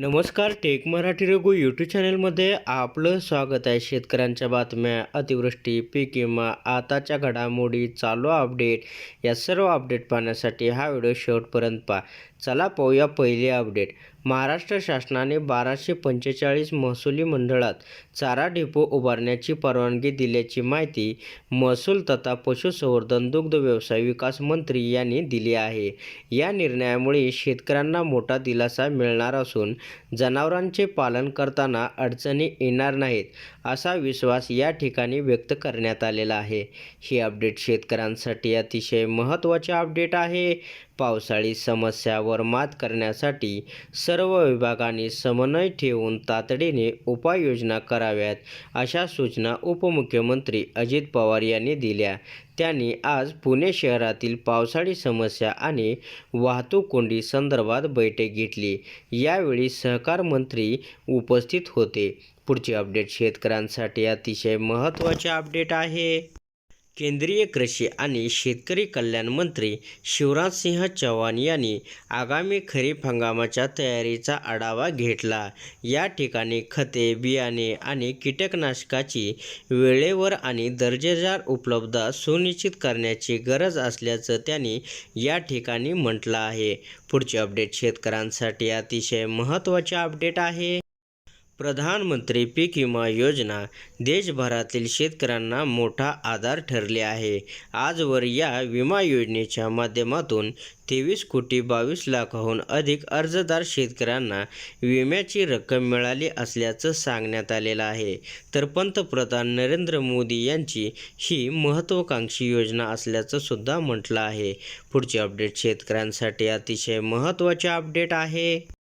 नमस्कार take Marathi Raghu YouTube चॅनलमध्ये आपलं स्वागत आहे. शेतकऱ्यांच्या बातम्या अतिवृष्टी पीक विमा आताच्या घडामोडी चालू अपडेट या सर्व अपडेट पाहण्यासाठी हा व्हिडिओ शेवटपर्यंत पहा. चला पाहूया पहिली अपडेट. महाराष्ट्र शासनाने बाराशे पंचेचाळीस महसुली मंडळात चारा डेपो उभारण्याची परवानगी दिल्याची माहिती महसूल तथा पशुसंवर्धन दुग्ध व्यवसाय विकास मंत्री यांनी दिली आहे. या निर्णयामुळे शेतकऱ्यांना मोठा दिलासा मिळणार असून जनावरांचे पालन करताना अडचणी येणार नाहीत असा विश्वास या ठिकाणी व्यक्त करण्यात आलेला आहे. ही अपडेट शेतकऱ्यांसाठी अतिशय महत्त्वाचे अपडेट आहे. पावसाळी समस्यावर मात करण्यासाठी सर्व विभागांनी समन्वय ठेवून तातडीने उपाययोजना कराव्यात अशा सूचना उपमुख्यमंत्री अजित पवार यांनी दिल्या. त्यांनी आज पुणे शहरातील पावसाळी समस्या आणि वाहतूक कोंडी संदर्भात बैठक घेतली. यावेळी सहकार मंत्री उपस्थित होते. पुढचे अपडेट शेतकऱ्यांसाठी अतिशय महत्त्वाचे अपडेट आहे. केंद्रीय कृषी आणि शेतकरी कल्याण मंत्री शिवराज सिंह चौहान यांनी आगामी खरीप हंगामाच्या तयारीचा आढावा घेतला. या ठिकाणी खते बियाणे आणि कीटकनाशकाची वेळेवर आणि दर्जेदार उपलब्धता सुनिश्चित करण्याची गरज असल्याचं त्यांनी या ठिकाणी म्हटलं आहे. पुढचे अपडेट शेतकऱ्यांसाठी अतिशय महत्त्वाचे अपडेट आहे. प्रधानमंत्री पीक विमा योजना देशभरातील शेतकऱ्यांना मोठा आधार ठरले आहे. आजवर या विमा योजनेच्या माध्यमातून तेवीस कोटी बावीस लाखाहून अधिक अर्जदार शेतकऱ्यांना विम्याची रक्कम मिळाली असल्याचं सांगण्यात आलेलं आहे. तर पंतप्रधान नरेंद्र मोदी यांची ही महत्त्वाकांक्षी योजना असल्याचं सुद्धा म्हटलं आहे. पुढचे अपडेट शेतकऱ्यांसाठी अतिशय महत्त्वाचे अपडेट आहे.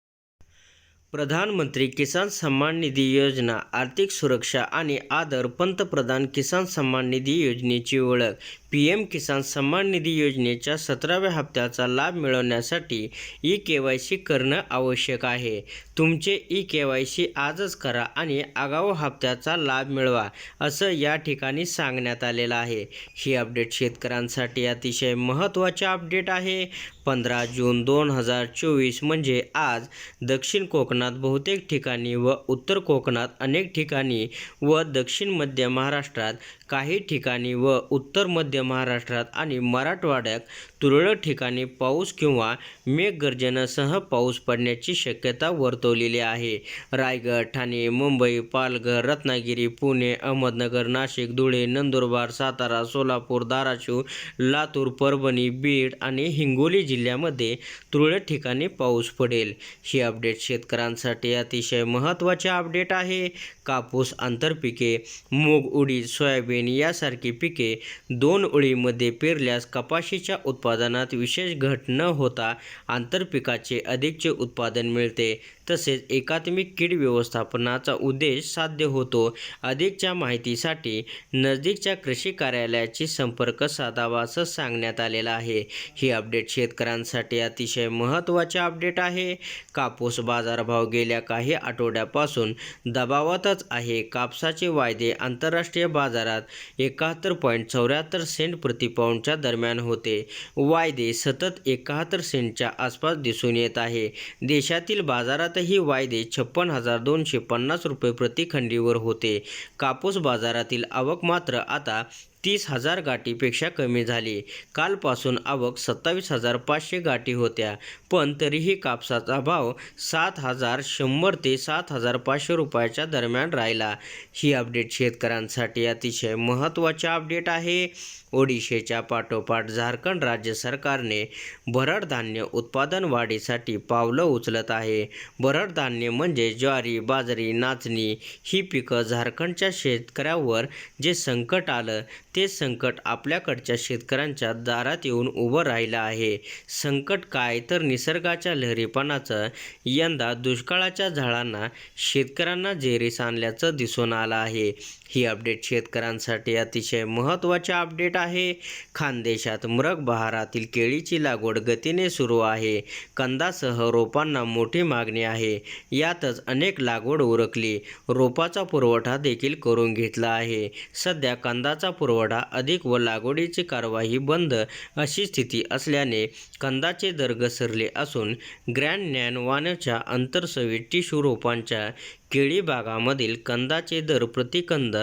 प्रधानमंत्री किसान सन्मान निधी योजना आर्थिक सुरक्षा आणि आदर पंतप्रधान किसान सन्मान निधी योजनेची ओळख. पी एम किसान सन्मान निधी योजनेच्या सतराव्या हप्त्याचा लाभ मिळवण्यासाठी ई के वाय सी करणं आवश्यक आहे. तुमचे ई के वाय सी आजच करा आणि आगाऊ हप्त्याचा लाभ मिळवा असं या ठिकाणी सांगण्यात आलेलं आहे. ही अपडेट शेतकऱ्यांसाठी अतिशय महत्त्वाचे अपडेट आहे. पंधरा जून दोन हजार चोवीस म्हणजे आज दक्षिण कोकणात बहुतेक ठिकाणी व उत्तर कोकणात अनेक ठिकाणी व दक्षिण मध्य महाराष्ट्रात काही ठिकाणी व उत्तर मध्य महाराष्ट्रात आणि मराठवाड्यात तुरळक ठिकाणी पाऊस किंवा मेघगर्जनासह पाऊस पडण्याची शक्यता वर्तवलेली आहे. रायगड ठाणे मुंबई पालघर रत्नागिरी पुणे अहमदनगर नाशिक धुळे नंदुरबार सातारा सोलापूर धाराशिव लातूर परभणी बीड आणि हिंगोली जिल्ह्यामध्ये तुरळक ठिकाणी पाऊस पडेल. ही अपडेट शेतकऱ्यांसाठी अतिशय महत्त्वाचे अपडेट आहे. कापूस आंतरपिके मूग उडीद सोयाबीन यासारखी पिके दोन ओळीमध्ये पेरल्यास कपाशीच्या उत्पादनात विशेष घट न होता आंतरपिकाचे अधिकचे उत्पादन मिळते. तसेच एकात्मिक कीड व्यवस्थापनाचा उद्देश साध्य होतो. अधिकच्या माहितीसाठी नजदीकच्या कृषी कार्यालयाची संपर्क साधावा असं सांगण्यात आलेलं आहे. ही अपडेट शेतकऱ्यांसाठी अतिशय महत्त्वाचे अपडेट आहे. कापूस बाजारभाव गेल्या काही आठवड्यापासून दबावातच आहे. कापसाचे वायदे आंतरराष्ट्रीय बाजारात एकाहत्तर पॉईंट चौऱ्याहत्तर सेंट प्रतिपाऊंडच्या दरम्यान होते. वायदे सतत एकाहत्तर सेंटच्या आसपास दिसून येत आहे. देशातील बाजारातही वायदे छप्पन हजार दोनशे पन्नास रुपये प्रतिखंडीवर होते. कापूस बाजारातील आवक मात्र आता तीस हजार गाठीपेक्षा कमी झाली. कालपासून आवक सत्तावीस हजार पाचशे गाठी होत्या. पण तरीही कापसाचा भाव सात हजार शंभर ते सात हजार पाचशे रुपयाच्या दरम्यान राहिला. ही अपडेट शेतकऱ्यांसाठी अतिशय महत्त्वाची अपडेट आहे. ओडिशेच्या पाठोपाठ झारखंड राज्य सरकारने भरड धान्य उत्पादन वाढीसाठी पावलं उचलत आहे. भरड धान्य म्हणजे ज्वारी बाजरी नाचणी ही पिकं झारखंडच्या शेतकऱ्यावर जे संकट आलं ते संकट आपल्याकडच्या शेतकऱ्यांच्या दारात येऊन उभं राहिलं आहे. संकट काय तर निसर्गाच्या लहरीपणाचं यंदा दुष्काळाच्या झाडांना शेतकऱ्यांना जेरीस आणल्याचं दिसून आलं आहे. ही अपडेट शेतकऱ्यांसाठी अतिशय महत्त्वाचे अपडेट आहे. खानदेशात मृग बहारातील केळीची लागवड गतीने सुरू आहे. कंदासह रोपांना मोठी मागणी आहे. यातच अनेक लागवड उरकली. रोपाचा पुरवठा देखील करून घेतला आहे. सध्या कंदाचा पुरवठा पुरवठा अधिक व लागवडीची कारवाई बंद अशी स्थिती असल्याने कंदाचे दर घसरले असून ग्रँड नॅन वानच्या अंतरसवी टिशू रोपांच्या केळी बागामधील कंदाचे दर प्रतिकंद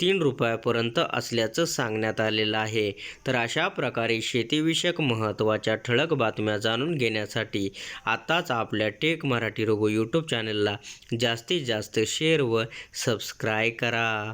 तीन रुपयापर्यंत असल्याचं सांगण्यात आलेलं आहे. तर अशा प्रकारे शेतीविषयक महत्त्वाच्या ठळक बातम्या जाणून घेण्यासाठी आत्ताच आपल्या टेक मराठी रोगो यूट्यूब चॅनलला जास्तीत जास्त शेअर व सबस्क्राईब करा.